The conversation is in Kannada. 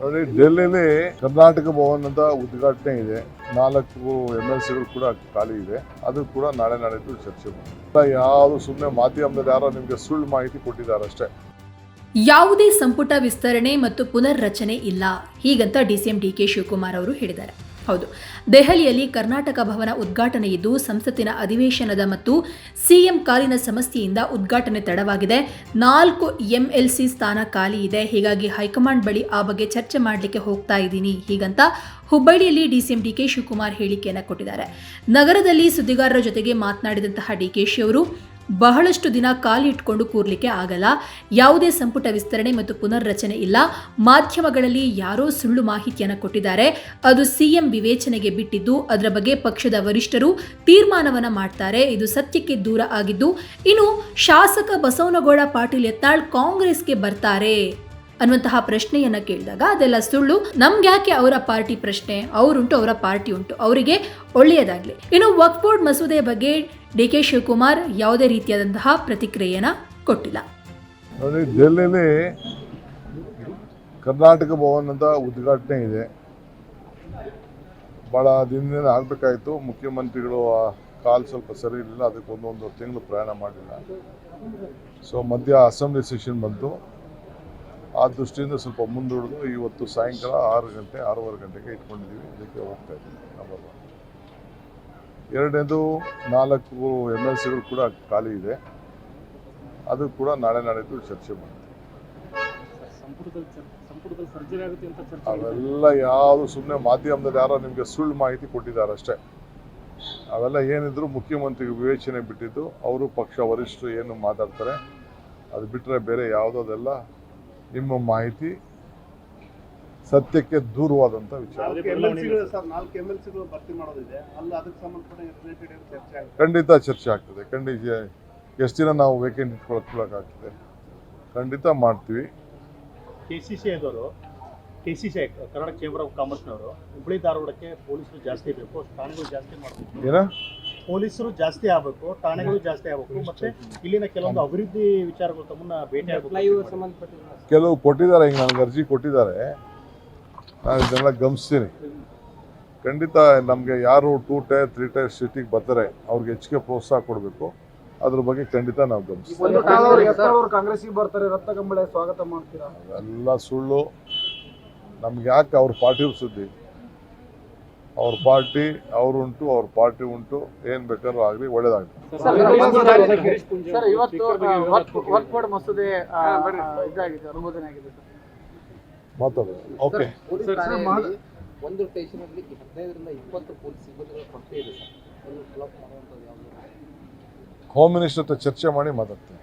ನೋಡಿ ಡೆಲ್ಲಿಲಿ ಕರ್ನಾಟಕ ಭವನ್ ಅಂತ ಉದ್ಘಾಟನೆ ಇದೆ. ನಾಲ್ಕು ಎಂ ಎಲ್ ಸಿಗಳು ಕೂಡ ಖಾಲಿ ಇದೆ. ಅದು ಕೂಡ ನಾಳೆ ನಾಡಿದ್ದು ಚರ್ಚೆ ಮಾಡ್ತಾರೆ ಯಾವುದು ಸುಮ್ಮನೆ ಮಾಧ್ಯಮದಲ್ಲಿ ಯಾರೋ ನಿಮಗೆ ಸುಳ್ಳು ಮಾಹಿತಿ ಕೊಟ್ಟಿದ್ದಾರೆ ಅಷ್ಟೇ. ಯಾವುದೇ ಸಂಪುಟ ವಿಸ್ತರಣೆ ಮತ್ತು ಪುನರ್ ರಚನೆ ಇಲ್ಲ. ಹೀಗಂತ ಡಿಸಿಎಂ ಡಿ ಕೆ ಶಿವಕುಮಾರ್ ಅವರು ಹೇಳಿದ್ದಾರೆ. ಹೌದು. ದೆಹಲಿಯಲ್ಲಿ ಕರ್ನಾಟಕ ಭವನ ಉದ್ಘಾಟನೆ ಇದ್ದು, ಸಂಸತ್ತಿನ ಅಧಿವೇಶನದ ಮತ್ತು ಸಿಎಂ ಕಾಲಿನ ಸಮಸ್ಯೆಯಿಂದ ಉದ್ಘಾಟನೆ ತಡವಾಗಿದೆ. ನಾಲ್ಕು ಎಂಎಲ್ಸಿ ಸ್ಥಾನ ಖಾಲಿ ಇದೆ. ಹೀಗಾಗಿ ಹೈಕಮಾಂಡ್ ಬಳಿ ಆ ಬಗ್ಗೆ ಚರ್ಚೆ ಮಾಡಲಿಕ್ಕೆ ಹೋಗ್ತಾ ಇದ್ದೀನಿ. ಹೀಗಂತ ಹುಬ್ಬಳ್ಳಿಯಲ್ಲಿ ಡಿಸಿಎಂ ಡಿಕೆ ಶಿವಕುಮಾರ್ ಹೇಳಿಕೆಯನ್ನು ಕೊಟ್ಟಿದ್ದಾರೆ. ನಗರದಲ್ಲಿ ಸುದ್ದಿಗಾರರ ಜೊತೆಗೆ ಮಾತನಾಡಿದಂತಹ ಡಿಕೆಶಿ ಅವರು ಬಹಳಷ್ಟು ದಿನ ಕಾಲಿಟ್ಕೊಂಡು ಕೂರ್ಲಿಕ್ಕೆ ಆಗಲ್ಲ. ಯಾವುದೇ ಸಂಪುಟ ವಿಸ್ತರಣೆ ಮತ್ತು ಪುನರ್ರಚನೆ ಇಲ್ಲ. ಮಾಧ್ಯಮಗಳಲ್ಲಿ ಯಾರೋ ಸುಳ್ಳು ಮಾಹಿತಿಯನ್ನು ಕೊಟ್ಟಿದ್ದಾರೆ. ಅದು ಸಿಎಂ ವಿವೇಚನೆಗೆ ಬಿಟ್ಟಿದ್ದು, ಅದರ ಬಗ್ಗೆ ಪಕ್ಷದ ವರಿಷ್ಠರು ತೀರ್ಮಾನವನ್ನ ಮಾಡ್ತಾರೆ. ಇದು ಸತ್ಯಕ್ಕೆ ದೂರ ಆಗಿದ್ದು, ಇನ್ನು ಶಾಸಕ ಬಸವನಗೌಡ ಪಾಟೀಲ್ ಯತ್ನಾಳ್ ಕಾಂಗ್ರೆಸ್ಗೆ ಬರ್ತಾರೆ. ಅನ್ನುವಂತಹ ಪ್ರಶ್ನೆಯನ್ನ ಕೇಳಿದಾಗ ಅದೆಲ್ಲ ಸುಳ್ಳು. ನಮ್ಗೆ ಯಾಕೆ ಅವರ ಪಾರ್ಟಿ ಪ್ರಶ್ನೆ? ಅವರುಂಟು, ಅವರ ಪಾರ್ಟಿ ಉಂಟು. ಅವರಿಗೆ ಒಳ್ಳೆಯದಾಗಲಿ. ಇನ್ನು ವಕ್ಫ್ ಬೋರ್ಡ್ ಮಸೂದೆ ಬಗ್ಗೆ ಡಿ ಕೆ ಶಿವಕುಮಾರ್ ಯಾವುದೇ ರೀತಿಯಾದಂತಹ ಪ್ರತಿಕ್ರಿಯೆಯನ್ನ ಕೊಟ್ಟಿಲ್ಲ. ಕರ್ನಾಟಕ ಭವನ್ ಅಂತ ಉದ್ಘಾಟನೆ ಇದೆ. ಭಾಳ ದಿನದಿಂದ ಆಗಬೇಕಾಯಿತು. ಮುಖ್ಯಮಂತ್ರಿಗಳು ಆ ಕಾಲು ಸ್ವಲ್ಪ ಸರಿ ಇರಲಿಲ್ಲ. ಅದಕ್ಕೆ ಒಂದೊಂದು ತಿಂಗಳು ಪ್ರಯಾಣ ಮಾಡಲಿಲ್ಲ ಸೊ, ಮಧ್ಯ ಅಸೆಂಬ್ಲಿ ಸೆಷನ್ ಬಂತು. ಆ ದೃಷ್ಟಿಯಿಂದ ಸ್ವಲ್ಪ ಮುಂದೂಡಿದು ಇವತ್ತು ಸಾಯಂಕಾಲ ಆರು ಗಂಟೆ ಆರೂವರೆ ಗಂಟೆಗೆ ಇಟ್ಕೊಂಡಿದ್ದೀವಿ. ಇದಕ್ಕೆ ಹೋಗ್ತಾ ಇದ್ದೀವಿ. ನಂಬರ್ ಒನ್ ಎರಡನೇದು ನಾಲ್ಕು ಎಂ ಎಲ್ ಸಿಗಳು ಕೂಡ ಖಾಲಿ ಇದೆ. ಅದು ಕೂಡ ನಾಳೆ ನಾಡಿದ್ದು ಚರ್ಚೆ ಮಾಡ್ತೀವಿ. ಅವೆಲ್ಲ ಯಾರು ಸುಮ್ಮನೆ ಮಾಧ್ಯಮದಲ್ಲಿ ಯಾರೋ ನಿಮಗೆ ಸುಳ್ಳು ಮಾಹಿತಿ ಕೊಟ್ಟಿದ್ದಾರೆ ಅಷ್ಟೇ. ಅವೆಲ್ಲ ಏನಿದ್ರು ಮುಖ್ಯಮಂತ್ರಿಗೆ ವಿವೇಚನೆ ಬಿಟ್ಟಿದ್ದು ಅವರು ಪಕ್ಷ ವರಿಷ್ಠರು ಏನು ಮಾತಾಡ್ತಾರೆ ಅದು ಬಿಟ್ಟರೆ ಬೇರೆ ಯಾವುದೋದೆಲ್ಲ ನಿಮ್ಮ ಮಾಹಿತಿ ಸತ್ಯಕ್ಕೆ ದೂರವಾದಂಥ ವಿಚಾರ. ಖಂಡಿತ ಚರ್ಚೆ ಆಗ್ತದೆ. ಖಂಡಿತ ಎಷ್ಟು ದಿನ ನಾವು ವೇಕೆಂಟ್ ಇಟ್ಕೊಳಕ್ಕಾಗ್ತದೆ ಖಂಡಿತ ಮಾಡ್ತೀವಿ. K C C ಐದವರು K C C Karnataka chamber of ಕಾಮರ್ಸ್ನವರು Hubballi ಧಾರವಾಡಕ್ಕೆ ಪೊಲೀಸರು ಜಾಸ್ತಿ ಬೇಕು ಸ್ಥಾನಗಳು ಜಾಸ್ತಿ ಮಾಡಬೇಕು. ಏನ? ಪೊಲೀಸರು ಜಾಸ್ತಿ ಆಗಬೇಕು ಠಾಣೆಗಳು ಜಾಸ್ತಿ ಆಗಬೇಕು. ಮತ್ತೆ ಇಲ್ಲಿನ ಕೆಲವೊಂದು ಅಭಿವೃದ್ಧಿ ವಿಚಾರಗಳು ತಮ್ಮನ್ನ ಭೇಟಿ ಆಗಬೇಕು. ಕೆಲವು ಕೊಟ್ಟಿದ್ದಾರೆ ಈಗ ನನಗೆ ಅರ್ಜಿ ಕೊಟ್ಟಿದ್ದಾರೆ. ನಾನು ಇದನ್ನೆಲ್ಲ ಗಮನಿಸ್ತೀನಿ. ಖಂಡಿತ ನಮಗೆ ಯಾರು ಟೂ ಟೈರ್ ತ್ರೀ ಟೈರ್ ಸಿಟಿಗೆ ಬರ್ತಾರೆ ಅವ್ರಿಗೆ ಹೆಚ್ಚಿಗೆ ಪ್ರೋತ್ಸಾಹ ಕೊಡಬೇಕು. ಅದ್ರ ಬಗ್ಗೆ ಖಂಡಿತ ನಾವು ಗಮನಿಸ್ತೀವಿ. ಬರ್ತಾರೆ? ರಕ್ತ ಕಂಬಳ ಸ್ವಾಗತ ಮಾಡ್ತೀರಾ? ಎಲ್ಲ ಸುಳ್ಳು. ನಮ್ಗೆ ಯಾಕೆ ಅವ್ರ ಪಾರ್ಟಿ ಸುದ್ದಿ ಅವ್ರ ಪಾರ್ಟಿ ಅವ್ರುಂಟು ಅವ್ರ ಪಾರ್ಟಿ ಉಂಟು ಏನ್ ಬೇಕಾದ್ರೂ ಆಗಲಿ ಒಳ್ಳೇದಾಗಲಿ ಸರ್ ಇವತ್ತು ವಕ್ಫ್ ಮಸೂದೆ ಇದಾಗಿದೆ ಅನುಮೋದನೆ ಸರ್ ಮಾತಾಡೋದು ಓಕೆ ಒಂದು ಸ್ಟೇಷನ್ ಅಲ್ಲಿ ಹದಿನೈದರಿಂದ ಇಪ್ಪತ್ತು ಪೊಲೀಸ್ ಸಿಬ್ಬಂದಿಗಳ ಕೊರತೆ ಇದೆ ಸರ್ ಒಂದು ಫಾಲೋಅಪ್ ಮಾಡುವಂಥದ್ದು ಯಾವುದು ಹೋಮ್ ಮಿನಿಸ್ಟರ್ ಹತ್ರ ಚರ್ಚೆ ಮಾಡಿ ಮಾತಾಡ್ತೀನಿ